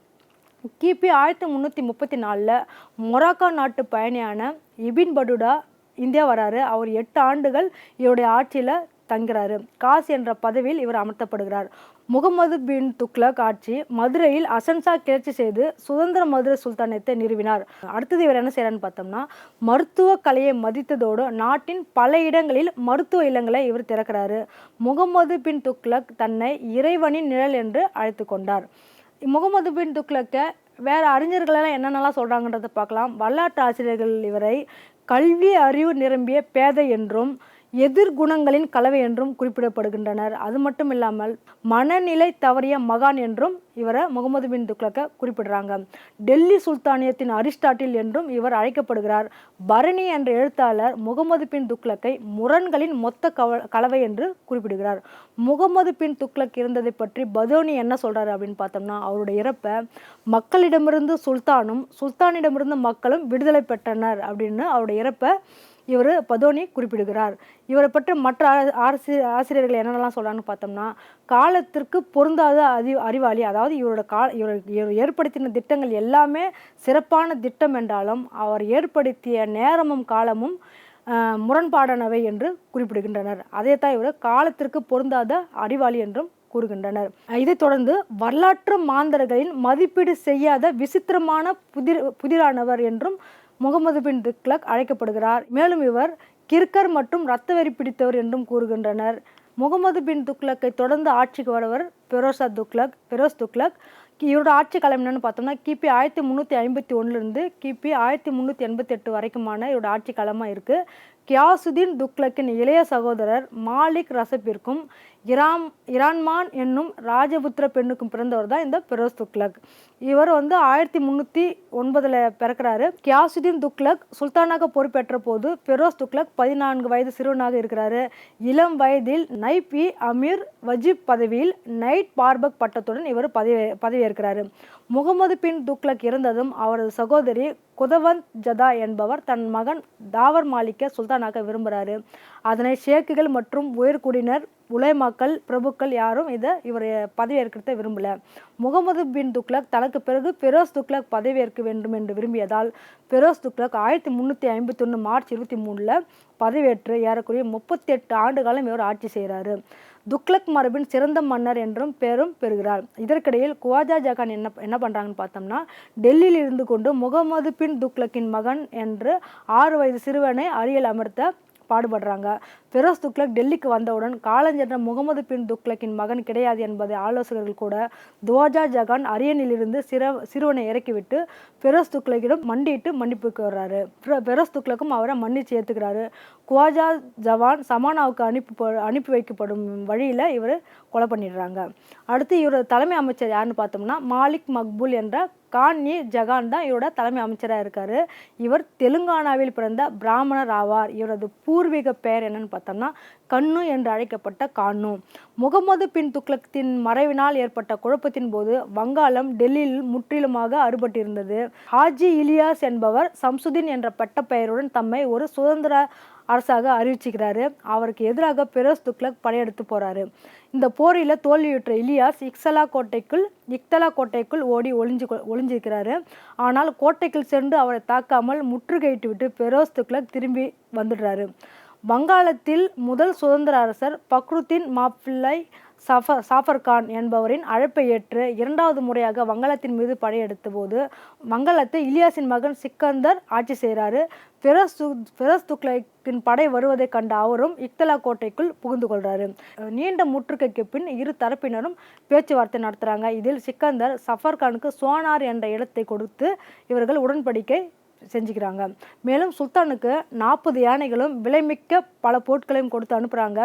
கிபி ஆயிரத்தி முந்நூற்றி முப்பத்தி நாலில் மொராக்கா நாட்டு பயணியான இபின் படுடா இந்தியா வராரு. அவர் எட்டு ஆண்டுகள் இவருடைய ஆட்சியில் தங்குறாரு. காஸ் என்ற பதவியில் இவர் அமர்த்தப்படுகிறார். முகமது பின் துக்ளக் ஆட்சி மதுரையில் அசன்சா கிளர்ச்சி செய்து சுதந்திர மதுரை சுல்தானத்தை நிறுவினார். அடுத்தது இவர் என்ன செய்யறான்னு பார்த்தோம்னா மருத்துவ கலையை மதித்ததோடு நாட்டின் பல இடங்களில் மருத்துவ இல்லங்களை இவர் திறக்கிறாரு. முகமது பின் துக்ளக் தன்னை இறைவனின் நிழல் என்று அழைத்து கொண்டார். முகமது பின் துக்ளக்கை வேற அறிஞர்களெல்லாம் என்னென்னலாம் சொல்கிறாங்கன்றதை பார்க்கலாம். வரலாற்று ஆசிரியர்கள் இவரை கல்வி அறிவு நிரம்பிய பேதை என்றும் எதிர்குணங்களின் கலவை என்றும் குறிப்பிடப்படுகின்றனர். அது மட்டும் இல்லாமல் மனநிலை தவறிய மகான் என்றும் இவரை முகமது பின் துக்ளக்க குறிப்பிடுறாங்க. டெல்லி சுல்தானியத்தின் அரிஸ்டாட்டில் என்றும் இவர் அழைக்கப்படுகிறார். பரணி என்ற எழுத்தாளர் முகமது பின் துக்ளக்கை முரண்களின் மொத்த கவ கலவை என்று குறிப்பிடுகிறார். முகமது பின் துக்ளக் இருந்ததை பற்றி பதோனி என்ன சொல்றாரு அப்படின்னு பார்த்தோம்னா அவருடைய இறப்பை மக்களிடமிருந்து சுல்தானும் சுல்தானிடமிருந்து மக்களும் விடுதலை பெற்றனர் அப்படின்னு அவருடைய இறப்பை இவர் பதோனி குறிப்பிடுகிறார். இவரை பற்றி மற்ற ஆசிரியர் ஆசிரியர்கள் என்னென்னலாம் சொல்கிறான்னு பார்த்தோம்னா காலத்திற்கு பொருந்தாத அதி அறிவாளி அதாவது இவரோட கா இவர் இவர் ஏற்படுத்தின திட்டங்கள் எல்லாமே சிறப்பான திட்டம் என்றாலும் அவர் ஏற்படுத்திய நேரமும் காலமும் முரண்பாடானவை என்று குறிப்பிடுகின்றனர். அதே தான் இவர் காலத்திற்கு பொருந்தாத அறிவாளி என்றும் கூறுகின்றனர். இதைத் தொடர்ந்து வரலாற்று மாந்தர்களின் மதிப்பீடு செய்யாத விசித்திரமான புதிர் புதிரானவர் என்றும் முகமது பின் துக்லக் அழைக்கப்படுகிறார். மேலும் இவர் கிர்கர் மற்றும் இரத்த வெறி பிடித்தவர் என்றும் கூறுகின்றனர். முகமது பின் துக்லக்கை தொடர்ந்து ஆட்சிக்கு வரவர் பெரோசா துக்லக் பெரோஸ் துக்லக் இவரோட ஆட்சி காலம் என்னென்னு பார்த்தோம்னா கிபி ஆயிரத்தி முந்நூற்றி ஐம்பத்தி ஒன்றுலேருந்து கிபி ஆயிரத்தி முந்நூற்றி எண்பத்தி எட்டு வரைக்குமான இவரோட ஆட்சி காலமாக இருக்குது கியாசுதீன் துக்லக்கின் இளைய சகோதரர் மாலிக் ரசப்பிற்கும் இராம் இரான்மான் என்னும் ராஜபுத்திர பெண்ணுக்கும் பிறந்தவர் தான் இந்த பெரோஸ் துக்லக் இவர் வந்து ஆயிரத்தி முந்நூற்றி ஒன்பதில் பிறக்கிறாரு. கியாசுதீன் துக்லக் சுல்தானாக பொறுப்பேற்ற போது பெரோஸ் துக்லக் பதினான்கு வயது சிறுவனாக இருக்கிறாரு. இளம் வயதில் நைப் இ அமீர் வஜிப் பதவியில் நைட் பார்பக் பட்டத்துடன் இவர் பதவி பதவியேற்கிறாரு. முகமது பின் துக்லக் இறந்ததும் அவரது சகோதரி குதவந்த் ஜதா என்பவர் தன் மகன் தாவர் மாலிக்க சுல்தானாக விரும்புகிறாரு அதனை ஷேக்குகள் மற்றும் உயர்குடியினர் உலைமாக்கள் பிரபுக்கள் யாரும் இதை இவர் பதவியேற்கிறத விரும்பல. முகமது பின் துக்ளக் தனக்கு பிறகு பெரோஸ் துக்ளக் பதவியேற்க வேண்டும் என்று விரும்பியதால் பெரோஸ் துக்ளக் ஆயிரத்தி முந்நூற்றி ஐம்பத்தொன்று மார்ச் இருபத்தி மூணில் பதவியேற்று ஏறக்குறைய முப்பத்தி எட்டு ஆண்டு காலம் இவர் ஆட்சி செய்கிறாரு துக்ளக் மரபின் சிறந்த மன்னர் என்றும் பெரும் பெறுகிறார். இதற்கிடையில் குவாஜா ஜகான் என்ன என்ன பண்ணுறாங்கன்னு பார்த்தோம்னா டெல்லியில் இருந்து கொண்டு முகமது பின் துக்ளக்கின் மகன் என்று ஆறு வயது சிறுவனை அரியல் அமர்த்த பாடுபடுறாங்க. பெரோஸ் துக்ளக் டெல்லிக்கு வந்தவுடன் காலஞ்சென்ற முகமது பின் துக்ளக்கின் மகன் கிடையாது என்பதை ஆலோசகர்கள் கூட துவாஜா ஜகான் அரியணிலிருந்து சிற சிறுவனை இறக்கிவிட்டு ஃபெரோஸ் துக்ளக்கிடம் மண்டியிட்டு மன்னிப்பு கோர்றாரு பெரோஸ் துக்ளக்கும் அவரை மன்னிச்சு ஏற்றுக்கிறாரு குவாஜா ஜவான் சமானாவுக்கு அனுப்பி அனுப்பி வைக்கப்படும் வழியில் இவர் கொலை பண்ணிடுறாங்க. அடுத்து இவரோட தலைமை அமைச்சர் யாருன்னு பார்த்தோம்னா மாலிக் மக்பூல் என்ற கான்யி ஜகான் தான் இவரோட தலைமை அமைச்சராக இருக்கார். இவர் தெலுங்கானாவில் பிறந்த பிராமணர் ஆவார். இவரது பூர்வீக பெயர் என்னன்னு பார்த்தோம்னா கண்ணு என்று அழைக்கப்பட்ட கான்னு. முகமது பின் துக்ளக்கின் மறைவினால் ஏற்பட்ட குழப்பத்தின் போது வங்காளம் டெல்லியில் முற்றிலுமாக அறுபட்டிருந்தது. ஹாஜி இலியாஸ் என்பவர் சம்சுதீன் என்ற பட்ட பெயருடன் தம்மை ஒரு சுதந்திர அரசாக அறிவிச்சுக்கிறாரு. அவருக்கு எதிராக பெரோஸ் துக்ளக் படையெடுத்து போறாரு. இந்த போரில் தோல்வியுற்ற இலியாஸ் இக்ஸலா கோட்டைக்குள் இக்தலா கோட்டைக்குள் ஓடி ஒளிஞ்சு ஒளிஞ்சிருக்கிறாரு. ஆனால் கோட்டைக்குள் சென்று அவரை தாக்காமல் முற்றுகையிட்டு விட்டு பெரோஸ் துக்ளக் திரும்பி வந்துடுறாரு. வங்காளத்தில் முதல் சுதந்திர அரசர் பக்ருத்தீன் மாப்பிள்ளை சஃபர் சாஃபர் கான் என்பவரின் அழைப்பை ஏற்று இரண்டாவது முறையாக வங்காளத்தின் மீது படையெடுத்த போது வங்காளத்தை இலியாஸின் மகன் சிக்கந்தர் ஆட்சி செய்கிறாரு. ஃபெரோஸ் து ஃபெரோஸ் துக்ளக்கின் படை வருவதை கண்ட அவரும் இக்தலா கோட்டைக்குள் புகுந்து கொள்கிறாரு நீண்ட முற்றுகைக்கு பின் இரு தரப்பினரும் பேச்சுவார்த்தை நடத்துகிறாங்க இதில் சிக்கந்தர் சஃபர்கானுக்கு சோனார் என்ற இடத்தை கொடுத்து இவர்கள் உடன்படிக்கை செஞ்சுக்கிறாங்க. மேலும் சுல்தானுக்கு நாற்பது யானைகளும் விலைமிக்க பல பொருட்களையும் கொடுத்து அனுப்புகிறாங்க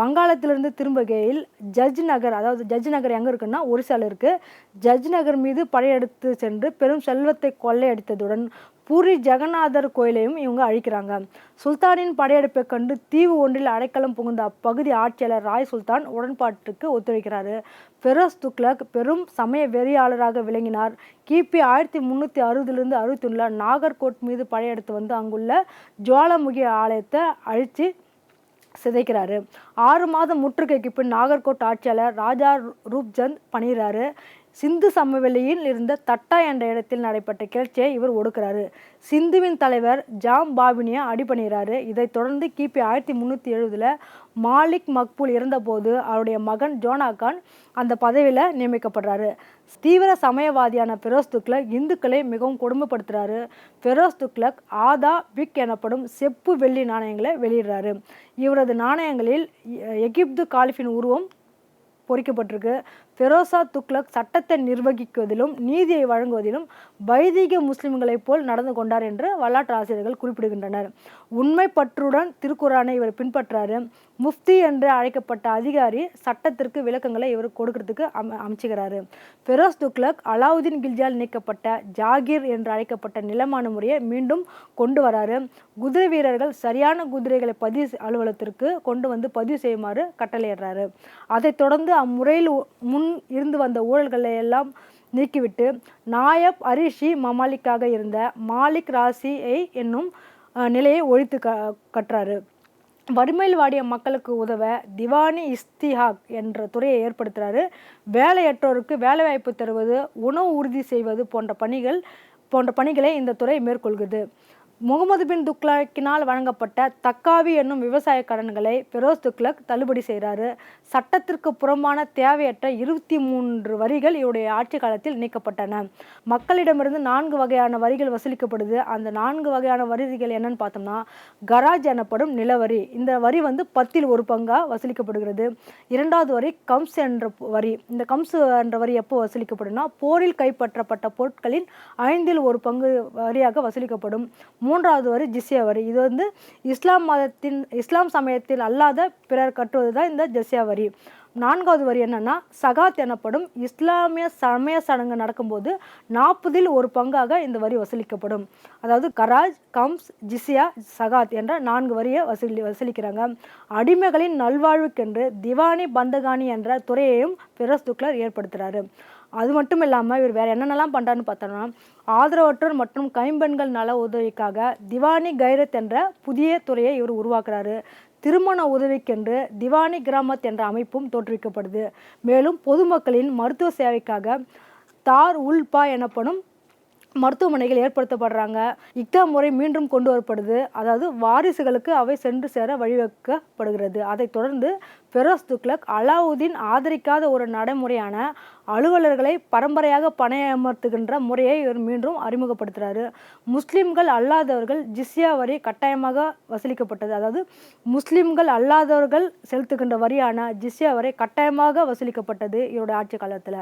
வங்காளத்திலிருந்து திரும்புகையில் ஜட்ஜ் நகர் அதாவது ஜட்ஜ் நகர் எங்கே இருக்குன்னா ஒரிசால இருக்குது ஜட்ஜ் நகர் மீது படையெடுத்து சென்று பெரும் செல்வத்தை கொள்ளையடித்ததுடன் பூரி ஜெகநாதர் கோயிலையும் இவங்க அழிக்கிறாங்க. சுல்தானின் படையெடுப்பை கண்டு தீவு ஒன்றில் அடைக்கலம் புகுந்த அப்பகுதி ஆட்சியாளர் ராய் சுல்தான் உடன்பாட்டுக்கு ஒத்துழைக்கிறாரு. ஃபெரோஸ் துக்ளக் பெரும் சமய வெறியாளராக விளங்கினார். கிபி ஆயிரத்தி முந்நூற்றி அறுபதுலேருந்து அறுபத்தொன்னில் நாகர்கோட் மீது படையெடுத்து வந்து அங்குள்ள ஜுவாலாமுகி ஆலயத்தை அழித்து சிதைக்கிறாரு. ஆறு மாதம் முற்றுகைக்கு பின் நாகர்கோட் ஆட்சியாளர் ராஜா ரூப்சந்த் பணிகிறாரு. சிந்து சமவெளியில் இருந்த தட்டா என்ற இடத்தில் நடைபெற்ற கிளர்ச்சியை இவர் ஒடுக்குறாரு. சிந்துவின் தலைவர் ஜாம் பாபினியா அடிபணிகிறாரு இதைத் தொடர்ந்து கிபி ஆயிரத்தி முந்நூற்றி எழுபதில் மாலிக் மக்பூல் இறந்தபோது அவருடைய மகன் ஜோனா கான் அந்த பதவியில் நியமிக்கப்படுறாரு. தீவிர சமயவாதியான ஃபெரோஸ் துக்லக் இந்துக்களை மிகவும் கொடுமைப்படுத்துகிறாரு ஃபெரோஸ் துக்லக் ஆதா பிக் எனப்படும் செப்பு வெள்ளி நாணயங்களை வெளியிடுறாரு. இவரது நாணயங்களில் எ- எகிப்து காலிஃபின் உருவம் பொறிக்கப்பட்டிருக்கு. ஃபெரோசா துக்ளக் சட்டத்தை நிர்வகிக்குவதிலும் நீதியை வழங்குவதிலும் வைதிக முஸ்லிம்களைப் போல் நடந்து கொண்டார் என்று வரலாற்று ஆசிரியர்கள் குறிப்பிடுகின்றனர். உண்மை பற்றுடன் திருக்குறானை இவர் பின்பற்றாரு. முஃப்தி என்று அழைக்கப்பட்ட அதிகாரி சட்டத்திற்கு விளக்கங்களை இவர் கொடுக்கறதுக்கு அம அமைச்சுகிறாரு. ஃபெரோஸ் துக்லக் அலாவுதீன் கில்ஜியால் நீக்கப்பட்ட ஜாகீர் என்று அழைக்கப்பட்ட நிலமான முறையை மீண்டும் கொண்டு வராரு. குதிரை வீரர்கள் சரியான குதிரைகளை பதிவு அலுவலகத்திற்கு கொண்டு வந்து பதிவு செய்யுமாறு கட்டளையிடுறாரு. அதைத் தொடர்ந்து அம்முறையில் உ- முன் இருந்து வந்த ஊழல்களை எல்லாம் நீக்கிவிட்டு நாயப் அரிஷி மமாலிக்காக இருந்த மாலிக் ராசியை என்னும் நிலையை ஒழித்து க கட்டுறாரு வறுமையில் வாடிய மக்களுக்கு உதவ திவானி இஸ்திஹாக் என்ற துறையை ஏற்படுத்துகிறாரு வேலையற்றோருக்கு வேலைவாய்ப்பு தருவது உணவு உறுதி செய்வது போன்ற பணிகள் போன்ற பணிகளை இந்த துறை மேற்கொள்கிறது. முகமது பின் துக்ளக்கினால் வழங்கப்பட்ட தக்காவி என்னும் விவசாய கடன்களை பெரோஸ் துக்ளக் தள்ளுபடி செய்கிறாரு. சட்டத்திற்கு புறம்பான தேவையற்ற இருபத்தி மூன்று வரிகள் இவருடைய ஆட்சி காலத்தில் நீக்கப்பட்டன. மக்களிடமிருந்து நான்கு வகையான வரிகள் வசூலிக்கப்படுது. அந்த நான்கு வகையான வரிகள் என்னன்னு பார்த்தோம்னா கராஜ் எனப்படும் நிலவரி. இந்த வரி வந்து பத்தில் ஒரு பங்காக வசூலிக்கப்படுகிறது. இரண்டாவது வரி கம்ஸ் என்ற வரி. இந்த கம்ஸ் என்ற வரி எப்போ வசூலிக்கப்படும்னா போரில் கைப்பற்றப்பட்ட பொருட்களின் ஐந்தில் ஒரு பங்கு வரியாக வசூலிக்கப்படும். மூன்றாவது வரி ஜிஸ்யா வரி. இது வந்து இஸ்லாம் மதத்தின் இஸ்லாம் சமயத்தில் அல்லாத பிறர் கட்டுவது தான் இந்த ஜிஸ்யா வரி. நான்காவது வரி என்னன்னா சகாத் எனப்படும் இஸ்லாமிய சமய சடங்கு நடக்கும்போது நாற்பதில் ஒரு பங்காக இந்த வரி வசூலிக்கப்படும். அதாவது கராஜ் கம்ஸ் ஜிசியா சகாத் என்ற நான்கு வரியை வசூலி வசூலிக்கிறாங்க. அடிமைகளின் நல்வாழ்வுக்கென்று திவானி பந்தகானி என்ற துறையையும் பிரஸ்துக்லர் ஏற்படுத்துகிறாரு அது மட்டும் இல்லாமல் இவர் வேறு என்னென்னலாம் பண்ணுறாருன்னு பார்த்தோம்னா ஆதரவற்றோர் மற்றும் கைம்பெண்கள் நல உதவிக்காக திவானி கைரத் என்ற புதிய துறையை இவர் உருவாக்குறாரு. திருமண உதவிக்கென்று திவானி கிராமத் என்ற அமைப்பும் தோற்றுவிக்கப்படுது. மேலும் பொதுமக்களின் மருத்துவ சேவைக்காக தார் உல்பா எனப்படும் மருத்துவமனைகள் ஏற்படுத்தப்படுறாங்க. இக்தா முறை மீண்டும் கொண்டு வரப்படுது. அதாவது வாரிசுகளுக்கு அவை சென்று சேர வழிவகுக்கப்படுகிறது. அதைத் தொடர்ந்து ஃபெரோஸ் துக்ளக் அலாவுதீன் ஆதரிக்காத ஒரு நடைமுறையான அலுவலர்களை பரம்பரையாக பணியமர்த்துகின்ற முறையை இவர் மீண்டும் அறிமுகப்படுத்துகிறாரு முஸ்லிம்கள் அல்லாதவர்கள் ஜிஸ்யா வரி கட்டாயமாக வசூலிக்கப்பட்டது. அதாவது முஸ்லிம்கள் அல்லாதவர்கள் செலுத்துகின்ற வரியான ஜிஸ்யா வரி கட்டாயமாக வசூலிக்கப்பட்டது இவருடைய ஆட்சி காலத்தில்.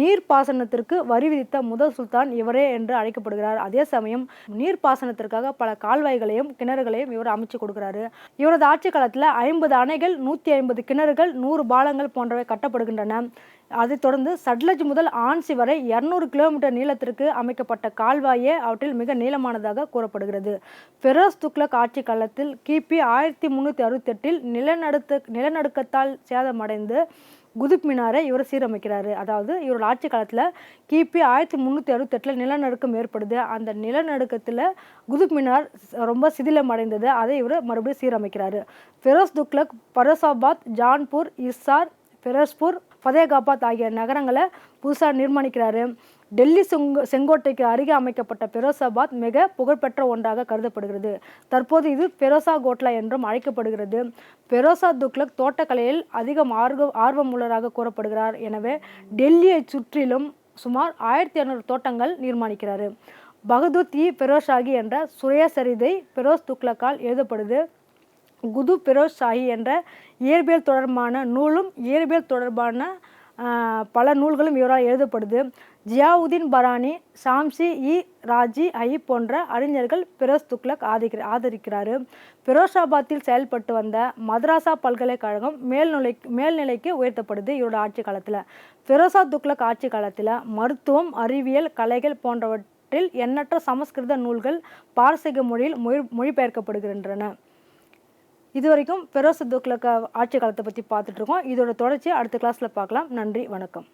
நீர்ப்பாசனத்திற்கு வரி விதித்த முதல் சுல்தான் இவரே என்று அழைக்கப்படுகிறார். அதே சமயம் நீர்ப்பாசனத்திற்காக பல கால்வாய்களையும் கிணறுகளையும் இவர் அமைச்சு கொடுக்கிறாரு. இவரது ஆட்சி காலத்தில் ஐம்பது அணைகள் நூற்றி ஐம்பது கிணறுகள் நூறு பாலங்கள் போன்றவை கட்டப்படுகின்றன. அதைத் தொடர்ந்து சட்லஜ் முதல் ஆன்சி வரை இரநூறு கிலோமீட்டர் நீளத்திற்கு அமைக்கப்பட்ட கால்வாயே அவற்றில் மிக நீளமானதாக கூறப்படுகிறது. ஃபெரோஸ் துக்ளக் ஆட்சி காலத்தில் கிபி ஆயிரத்தி முந்நூற்றி அறுபத்தெட்டில் நிலநடுத்த நிலநடுக்கத்தால் சேதமடைந்து குதுப் மினாரை இவர் சீரமைக்கிறாரு. அதாவது இவரோட ஆட்சி காலத்தில் கிபி ஆயிரத்தி முந்நூற்றி அறுபத்தெட்டில் நிலநடுக்கம் ஏற்படுது. அந்த நிலநடுக்கத்தில் குதுப் மினார் ரொம்ப சிதிலம் அடைந்தது. அதை இவர் மறுபடியும் சீரமைக்கிறாரு. ஃபெரோஸ் துக்லக் பரோசாபாத் ஜான்பூர் இஸ்ஸார் ஃபெரோஸ்பூர் ஃபதேகாபாத் ஆகிய நகரங்களை புதுசாக நிர்மாணிக்கிறாரு. டெல்லி செங்கோட்டைக்கு அருகே அமைக்கப்பட்ட பெரோசாபாத் மிக புகழ்பெற்ற ஒன்றாக கருதப்படுகிறது. தற்போது இது பெரோசா கோட்லா என்றும் அழைக்கப்படுகிறது. பெரோசா துக்ளக் தோட்டக்கலையில் அதிகம் ஆர்வ ஆர்வமுள்ளராக கூறப்படுகிறார். எனவே டெல்லியை சுற்றிலும் சுமார் ஆயிரத்தி இரநூறு தோட்டங்கள் நிர்மாணிக்கிறார். பகதூத் இ பெரோஷாகி என்ற சுயசரிதை பெரோஸ் துக்ளக்கால் எழுதப்படுது. குது பெரோஸ் ஷாஹி என்ற இயற்பியல் தொடர்பான நூலும் இயற்பியல் தொடர்பான பல நூல்களும் இவரால் எழுதப்படுது. ஜியாவுதீன் பரானி சாம்சி இ. ராஜி ஐ. போன்ற அறிஞர்கள் பிரோஸ் துக்லக் ஆதிக்கிற ஆதரிக்கிறார். பிரோஷாபாத்தில் செயல்பட்டு வந்த மதராசா பல்கலைக்கழகம் மேல்நிலை மேல்நிலைக்கு உயர்த்தப்படுது இவரோட ஆட்சி காலத்தில். பிரோசா துக்லக் ஆட்சி காலத்தில் மருத்துவம் அறிவியல் கலைகள் போன்றவற்றில் எண்ணற்ற சமஸ்கிருத நூல்கள் பாரசீக மொழியில் மொழி மொழிபெயர்க்கப்படுகின்றன. இது வரைக்கும் ஃபெரோஸ் துக்ளக் ஆட்சி காலத்தை பற்றி பார்த்துட்ருக்கோம். இதோட தொடர்ச்சியை அடுத்த கிளாஸில் பார்க்கலாம். நன்றி வணக்கம்.